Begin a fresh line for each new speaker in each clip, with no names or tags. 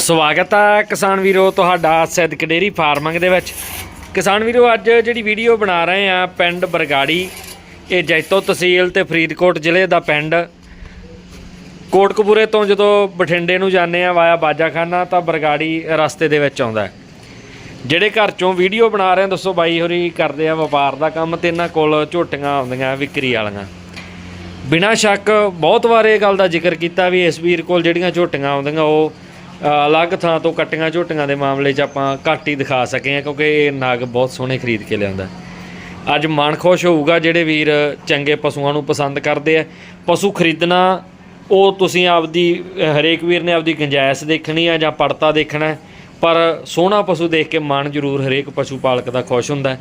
ਸਵਾਗਤ ਹੈ ਕਿਸਾਨ ਵੀਰੋ ਤੁਹਾਡਾ ਸਿੱਧਕ ਡੇਰੀ ਫਾਰਮਿੰਗ ਦੇ ਵਿੱਚ। ਕਿਸਾਨ ਵੀਰੋ, ਅੱਜ ਜਿਹੜੀ ਵੀਡੀਓ ਬਣਾ ਰਹੇ ਆ ਪਿੰਡ ਬਰਗਾੜੀ, ਇਹ ਜੈਤੋ ਤਹਿਸੀਲ ਤੇ ਫਰੀਦਕੋਟ ਜ਼ਿਲ੍ਹੇ ਦਾ ਪਿੰਡ। ਕੋਟਕਪੂਰੇ ਤੋਂ ਜਦੋਂ ਬਠਿੰਡੇ ਨੂੰ ਜਾਂਦੇ ਆ ਵਾਇਆ ਬਾਜਾਖਾਨਾ, ਤਾਂ ਬਰਗਾੜੀ ਰਸਤੇ ਦੇ ਵਿੱਚ ਆਉਂਦਾ ਜਿਹੜੇ ਘਰ ਚੋਂ ਵੀਡੀਓ ਬਣਾ ਰਹੇ ਆ, ਦੱਸੋ ਬਾਈ ਹੋਰੀ ਕਰਦੇ ਆ ਵਪਾਰ ਦਾ ਕੰਮ ਤੇ ਇਹਨਾਂ ਕੋਲ ਝੋਟੀਆਂ ਆਉਂਦੀਆਂ, ਵਿਕਰੀ ਵਾਲੀਆਂ। ਬਿਨਾਂ ਸ਼ੱਕ ਬਹੁਤ ਵਾਰ ਇਹ ਗੱਲ ਦਾ ਜ਼ਿਕਰ ਕੀਤਾ ਵੀ ਇਸ ਵੀਰ ਕੋਲ ਜਿਹੜੀਆਂ ਝੋਟੀਆਂ ਆਉਂਦੀਆਂ, ਉਹ ਅਲੱਗ ਥਾਂ ਤੋਂ ਕੱਟੀਆਂ ਝੋਟੀਆਂ ਦੇ ਮਾਮਲੇ 'ਚ ਆਪਾਂ ਘੱਟ ਹੀ ਦਿਖਾ ਸਕੇ ਆ ਕਿਉਂਕਿ ਇਹ ਨਾਗ ਬਹੁਤ ਸੋਹਣੇ ਖਰੀਦ ਕੇ ਲਿਆਉਂਦਾ ਅੱਜ ਮਨ ਖੁਸ਼ ਹੋਊਗਾ ਜਿਹੜੇ ਵੀਰ ਚੰਗੇ ਪਸ਼ੂਆਂ ਨੂੰ ਪਸੰਦ ਕਰਦੇ ਆ। ਪਸ਼ੂ ਖਰੀਦਣਾ, ਉਹ ਤੁਸੀਂ ਆਪਦੀ ਹਰੇਕ ਵੀਰ ਨੇ ਆਪਦੀ ਗੁੰਜਾਇਸ਼ ਦੇਖਣੀ ਆ ਜਾਂ ਪੜਤਾ ਦੇਖਣਾ ਪਰ ਸੋਹਣਾ ਪਸ਼ੂ ਦੇਖ ਕੇ ਮਨ ਜ਼ਰੂਰ ਹਰੇਕ ਪਸ਼ੂ ਪਾਲਕ ਦਾ ਖੁਸ਼ ਹੁੰਦਾ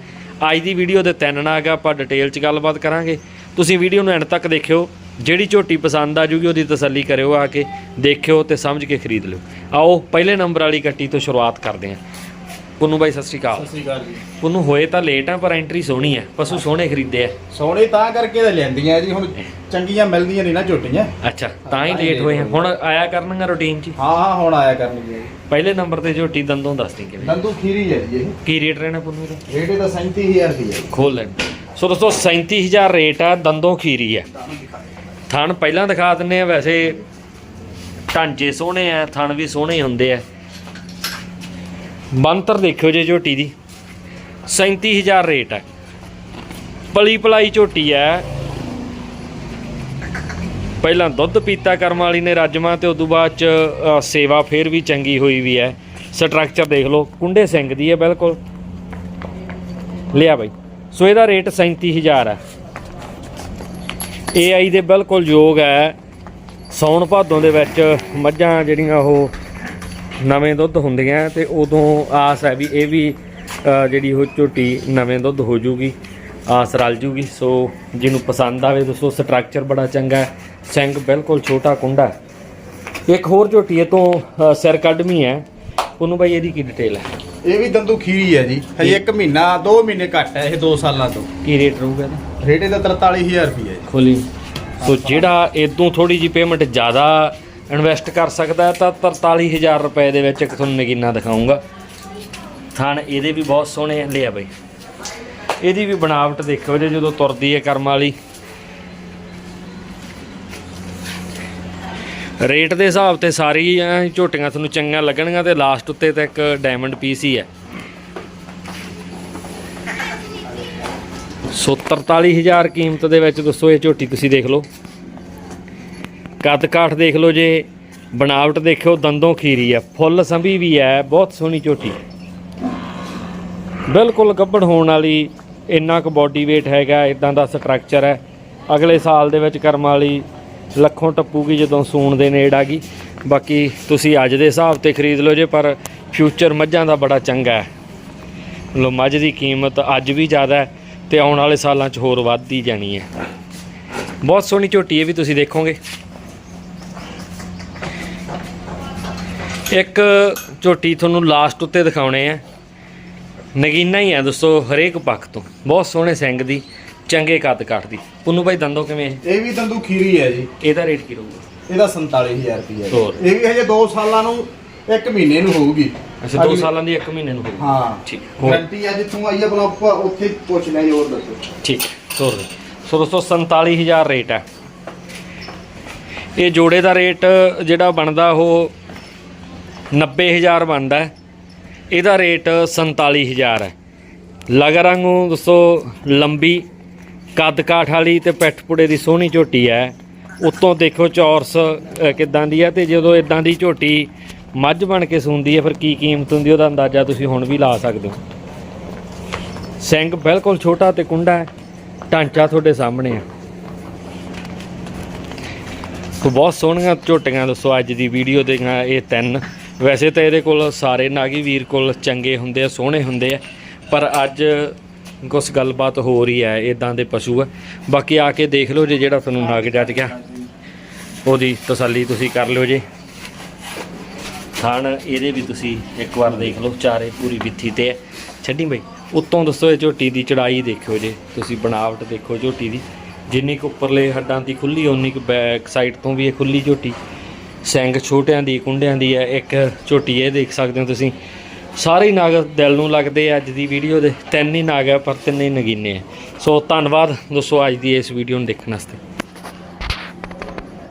ਅੱਜ ਦੀ ਵੀਡੀਓ ਦੇ ਤਿੰਨ ਨਾਗ ਆ, ਆਪਾਂ ਡਿਟੇਲ 'ਚ ਗੱਲਬਾਤ ਕਰਾਂਗੇ। ਤੁਸੀਂ ਵੀਡੀਓ ਨੂੰ ਐਂਡ ਤੱਕ ਦੇਖਿਓ। ਜਿਹੜੀ ਝੋਟੀ ਪਸੰਦ ਆ ਜੂਗੀ ਉਹਦੀ ਤਸੱਲੀ ਕਰਿਓ ਆ ਕੇ ਦੇਖਿਓ ਤੇ ਸਮਝ ਕੇ ਖਰੀਦ ਲਿਓ। ਆਓ ਪਹਿਲੇ ਨੰਬਰ ਵਾਲੀ ਕੱਟੀ ਤੋਂ ਸ਼ੁਰੂਆਤ ਕਰਦੇ ਹਾਂ। ਪੁੰਨੂ ਬਾਈ ਸਤਿ ਸ਼੍ਰੀ ਅਕਾਲ।
ਸਤਿ ਸ਼੍ਰੀ ਅਕਾਲ ਜੀ।
ਪੁੰਨੂ ਹੋਏ ਤਾਂ ਲੇਟ ਆ ਪਰ ਐਂਟਰੀ ਸੋਹਣੀ ਆ। ਪਸ਼ੂ ਸੋਹਣੇ ਖਰੀਦੇ ਆ।
ਸੋਹਣੇ ਤਾਂ ਕਰਕੇ ਤਾਂ ਲੈਂਦੀਆਂ ਜੀ ਹੁਣ ਚੰਗੀਆਂ ਮਿਲਦੀਆਂ ਨਹੀਂ ਨਾ ਝੋਟੀਆਂ।
ਅੱਛਾ ਤਾਂ ਹੀ ਲੇਟ ਹੋਏ ਆ। ਹੁਣ ਆਇਆ ਕਰਨਗਾ ਰੁਟੀਨ 'ਚ ਹੀ।
ਹਾਂ ਹੁਣ ਆਇਆ ਕਰਨਗੀਆਂ ਜੀ।
ਪਹਿਲੇ ਨੰਬਰ ਤੇ ਝੋਟੀ ਦੰਦੋਂ ਦੱਸਦੀ ਕਿਵੇਂ?
ਨੰਦੂ ਖੀਰੀ ਹੈ ਜੀ ਇਹ।
ਕੀ ਰੇਟ ਰਹਿਣਾ ਪੁੰਨੂ ਦਾ
ਰੇਟ ਇਹਦਾ 37000 ਦੀ ਹੈ
ਖੋਲ ਲੈਣ। ਸੋ ਦੋਸਤੋ 37000 ਰੇਟ ਆ ਦੰਦੋਂ ਖੀਰੀ ਆ। ਥਣ ਪਹਿਲਾਂ ਦਿਖਾ ਦਿੰਨੇ ਆ, ਵੈਸੇ ਢਾਂਚੇ ਸੋਹਣੇ ਆ, ਥਣ ਵੀ ਸੋਹਣੇ ਹੁੰਦੇ ਆ। ਬੰਤਰ ਦੇਖਿਓ ਜੇ ਝੋਟੀ ਦੀ। 37000 ਰੇਟ ਹੈ ਪਲੀ ਪਲਾਈ ਝੋਟੀ ਹੈ ਪਹਿਲਾਂ ਦੁੱਧ ਪੀਤਾ ਕਰਮ ਵਾਲੀ ਨੇ ਰਾਜਮਾ ਤੇ ਉਦੋਂ ਬਾਅਦ ਚ ਸੇਵਾ ਫੇਰ ਵੀ ਚੰਗੀ ਹੋਈ ਵੀ ਹੈ ਸਟਰਕਚਰ ਦੇਖ ਲਓ, ਕੁੰਡੇ ਸਿੰਘ ਦੀ ਹੈ ਬਿਲਕੁਲ। ਲਿਆ ਬਾਈ। ਸੋ ਇਹਦਾ ਰੇਟ 37000 ਹੈ AI ਦੇ ਬਿਲਕੁਲ ਯੋਗ ਹੈ। ਸੌਣ ਭਾਦੋਂ ਦੇ ਵਿੱਚ ਮੱਝਾਂ ਜਿਹੜੀਆਂ ਉਹ ਨਵੇਂ ਦੁੱਧ ਹੁੰਦੀਆਂ ਤੇ ਉਦੋਂ ਆਸ ਹੈ ਵੀ ਇਹ ਵੀ ਜਿਹੜੀ ਉਹ ਝੋਟੀ ਨਵੇਂ ਦੁੱਧ ਹੋ ਜੂਗੀ, ਆਸ ਰਲ ਜੂਗੀ। ਸੋ ਜਿਹਨੂੰ ਪਸੰਦ ਆਵੇ ਦੋਸਤੋ ਸਟਰਕਚਰ ਬੜਾ ਚੰਗਾ ਹੈ। ਸਿੰਘ ਬਿਲਕੁਲ ਛੋਟਾ ਕੁੰਡਾ ਇੱਕ ਹੋਰ ਝੋਟੀ ਇਹ ਤੋਂ ਸਿਰ ਕੱਢਵੀਂ ਹੈ। ਉਹਨੂੰ ਬਾਈ ਇਹਦੀ ਕੀ ਡਿਟੇਲ ਹੈ?
ਇਹ ਵੀ ਦੰਦੂ ਖੀਰੀ ਹੈ ਜੀ। ਹਜੇ 1 ਮਹੀਨਾ 2 ਮਹੀਨੇ ਘੱਟ ਹੈ ਇਹ 2 ਸਾਲਾਂ ਤੋਂ।
ਕੀ ਰੇਟ ਰਹੂਗਾ ਇਹਦਾ?
ਰੇਟ ਇਹਦਾ 43000 ਰੁਪਏ ਹੈ ਜੀ।
ਖੋਲੀ। ਸੋ ਜਿਹੜਾ ਇਦੋਂ ਥੋੜੀ ਜੀ ਪੇਮੈਂਟ ਜ਼ਿਆਦਾ ਇਨਵੈਸਟ ਕਰ ਸਕਦਾ ਹੈ ਤਾਂ 43000 ਰੁਪਏ ਦੇ ਵਿੱਚ ਇੱਕ ਤੁਹਾਨੂੰ ਨਗੀਨਾ ਦਿਖਾਉਂਗਾ ਥਣ ਇਹਦੇ ਵੀ ਬਹੁਤ ਸੋਹਣੇ ਆ। ਲਿਆ ਬਈ। ਇਹਦੀ ਵੀ ਬਣਾਵਟ ਦੇਖੋ ਜੇ ਜਦੋਂ ਤੁਰਦੀ ਹੈ ਕਰਮ ਵਾਲੀ। ਰੇਟ ਦੇ ਹਿਸਾਬ ਤੇ ਸਾਰੀ ਝੋਟੀਆਂ ਤੁਹਾਨੂੰ ਚੰਗੀਆਂ ਲੱਗਣਗੀਆਂ ਤੇ ਲਾਸਟ ਉੱਤੇ ਤਾਂ ਇੱਕ ਡਾਇਮੰਡ ਪੀਸ ਹੀ ਹੈ। ਸੋ 43000 ਕੀਮਤ ਦੇ ਵਿੱਚ ਦੋਸਤੋ ਇਹ ਝੋਟੀ ਤੁਸੀਂ ਦੇਖ ਲਓ। ਕੱਦ ਕਾਠ ਦੇਖ ਲਓ ਜੇ, ਬਣਾਵਟ ਦੇਖਿਓ, ਦੰਦੋਂ ਖੀਰੀ ਹੈ, ਫੁੱਲ ਸੰਭੀ ਵੀ ਹੈ, ਬਹੁਤ ਸੋਹਣੀ ਝੋਟੀ। ਬਿਲਕੁਲ ਗੱਭਣ ਹੋਣ ਵਾਲੀ, ਇੰਨਾ ਕੁ ਬਾਡੀ weight ਹੈਗਾ ਇਦਾਂ ਦਾ ਸਟਰਕਚਰ ਹੈ। ਅਗਲੇ ਸਾਲ ਦੇ ਵਿੱਚ ਕਰਮ ਵਾਲੀ ਲੱਖੋਂ ਟੱਪੂਗੀ ਜਦੋਂ ਸੂਣ ਦੇ ਨੇੜ ਆ ਗਈ। ਬਾਕੀ ਤੁਸੀਂ ਅੱਜ ਦੇ ਹਿਸਾਬ ਤੇ ਖਰੀਦ ਲਓ ਜੇ, ਪਰ ਫਿਊਚਰ ਮੱਝਾਂ ਦਾ ਬੜਾ ਚੰਗਾ ਹੈ। ਲੋ ਮੱਝ ਦੀ ਕੀਮਤ ਅੱਜ ਵੀ ਜ਼ਿਆਦਾ ਹੈ ਤੇ ਆਉਣ ਵਾਲੇ ਸਾਲਾਂ 'ਚ ਹੋਰ ਵੱਧਦੀ ਜਾਣੀ ਹੈ। ਬਹੁਤ ਸੋਹਣੀ ਝੋਟੀ ਇਹ ਵੀ ਤੁਸੀਂ ਦੇਖੋਗੇ। ਇੱਕ ਝੋਟੀ ਤੁਹਾਨੂੰ ਲਾਸਟ ਉੱਤੇ ਦਿਖਾਉਣੇ ਆ। ਨਗੀਨਾ ਹੀ ਆ ਦੋਸਤੋ, ਹਰੇਕ ਪੱਖ ਤੋਂ। ਬਹੁਤ ਸੋਹਣੇ ਸਿੰਘ ਦੀ। ਚੰਗੇ ਕੱਦ ਕਾਠ ਦੀ ਪੁੰਨੂ ਭਾਈ ਦੰਦੋ ਕਿਵੇਂ? ਹੈ?
ਇਹ ਵੀ ਦੰਦੂ ਖੀਰੀ ਹੈ ਜੀ।
ਇਹਦਾ ਰੇਟ ਕੀ ਰਹੂਗਾ?
ਇਹਦਾ 47000 ਰੁਪਏ ਹੈ
ਹੋਰ।
ਇਹ ਵੀ ਹਜੇ 2 ਸਾਲਾਂ ਨੂੰ 1 ਮਹੀਨੇ ਨੂੰ ਹੋਊਗੀ।
ਅੱਛਾ 2 ਸਾਲਾਂ ਦੀ 1 ਮਹੀਨੇ ਨੂੰ ਹੋਊਗੀ।
ਹਾਂ।
ਠੀਕ ਹੋਰ।
ਗਰੰਟੀ ਹੈ ਜਿੱਥੋਂ ਆਈ ਆਪਣਾ ਉੱਪਰ ਉੱਥੇ ਪੁੱਛ ਲਿਆ ਜੀ ਹੋਰ ਦੱਸੋ।
ਠੀਕ ਦੇ ਸੋ ਦੋਸਤੋ 47000 ਰੇਟ ਹੈ। ਇਹ ਜੋੜੇ ਦਾ ਰੇਟ ਜਿਹੜਾ ਬਣਦਾ ਉਹ 90000 ਬਣਦਾ ਹੈ। ਇਹਦਾ ਰੇਟ 47000 ਹੈ। ਲਗਰੰਗੂ ਦੋਸਤੋ ਲੰਬੀ ਕੱਦ ਕਾਠ ਵਾਲੀ ਤੇ ਪਿੱਠ ਪੁੜੇ ਦੀ ਸੋਹਣੀ ਝੋਟੀ ਹੈ। ਉੱਤੋਂ ਦੇਖੋ ਚੌਰਸ ਅ, ਕਿੱਦਾਂ ਦੀ ਹੈ ਤੇ ਜਦੋਂ ਇਦਾਂ ਦੀ ਝੋਟੀ ਮੱਝ ਬਣ ਕੇ ਸੂੰਦੀ ਹੈ ਫਿਰ ਕੀ ਕੀਮਤ ਹੁੰਦੀ ਉਹਦਾ ਅੰਦਾਜ਼ਾ ਤੁਸੀਂ ਹੁਣ ਵੀ ਲਾ ਸਕਦੇ ਹੋ। ਸਿੰਘ ਬਿਲਕੁਲ ਛੋਟਾ ਤੇ ਕੁੰਡਾ ਹੈ ਢਾਂਚਾ ਤੁਹਾਡੇ ਸਾਹਮਣੇ ਆ ਸੋ ਬਹੁਤ ਸੋਹਣੀਆਂ ਝੋਟੀਆਂ ਦੱਸੋ ਅੱਜ ਦੀ ਵੀਡੀਓ ਦੇ ਇਹ ਤਿੰਨ। ਵੈਸੇ ਤਾਂ ਇਹਦੇ ਕੋਲ ਸਾਰੇ ਨਾਗੀ ਵੀਰ ਕੋਲ ਚੰਗੇ ਹੁੰਦੇ ਆ ਸੋਹਣੇ ਹੁੰਦੇ ਆ ਪਰ ਅੱਜ ਕੁਛ ਗੱਲਬਾਤ ਹੋ ਰਹੀ ਹੈ ਇਦਾਂ ਦੇ ਪਸ਼ੂ ਆ ਬਾਕੀ ਆ ਕੇ ਦੇਖ ਲਓ ਜੇ ਜਿਹੜਾ ਤੁਹਾਨੂੰ ਨਗ ਜੱਜ ਗਿਆ। ਉਹਦੀ ਤਸੱਲੀ ਤੁਸੀਂ ਕਰ ਲਿਓ ਜੇ। ਥਣ ਇਹਦੇ ਵੀ ਤੁਸੀਂ ਇੱਕ ਵਾਰ ਦੇਖ ਲਓ, ਚਾਰੇ ਪੂਰੀ ਵਿੱਥੀ ਤੇ ਹੈ। ਛੱਡੀ ਬਈ, ਉੱਤੋਂ ਦੱਸੋ ਇਹ ਝੋਟੀ ਦੀ ਚੜਾਈ ਦੇਖਿਓ ਜੇ। ਤੁਸੀਂ ਬਣਾਵਟ ਦੇਖੋ ਝੋਟੀ ਦੀ। ਜਿੰਨੀ ਕੁ ਉੱਪਰਲੇ ਹੱਡਾਂ ਦੀ ਖੁੱਲੀ, ਓਨੀ ਕੁ ਬੈਕ ਸਾਈਡ ਤੋਂ ਵੀ ਇਹ ਖੁੱਲੀ ਝੋਟੀ। ਸਿੰਗ ਛੋਟਿਆਂ ਦੀ, ਕੁੰਡਿਆਂ ਦੀ ਹੈ। ਇੱਕ ਝੋਟੀ ਇਹ ਦੇਖ ਸਕਦੇ ਹੋ ਤੁਸੀਂ। ਸਾਰੇ ਹੀ ਨਾਗ ਦਿਲ ਨੂੰ ਲੱਗਦੇ ਆ ਅੱਜ ਦੀ ਵੀਡੀਓ ਦੇ। ਤਿੰਨ ਹੀ ਨਾਗ ਆ, ਪਰ ਤਿੰਨ ਹੀ ਨਗੀਨੇ ਆ। ਸੋ ਧੰਨਵਾਦ ਦੋਸਤੋ, ਅੱਜ ਦੀ ਇਸ ਵੀਡੀਓ ਨੂੰ ਦੇਖਣ ਵਾਸਤੇ।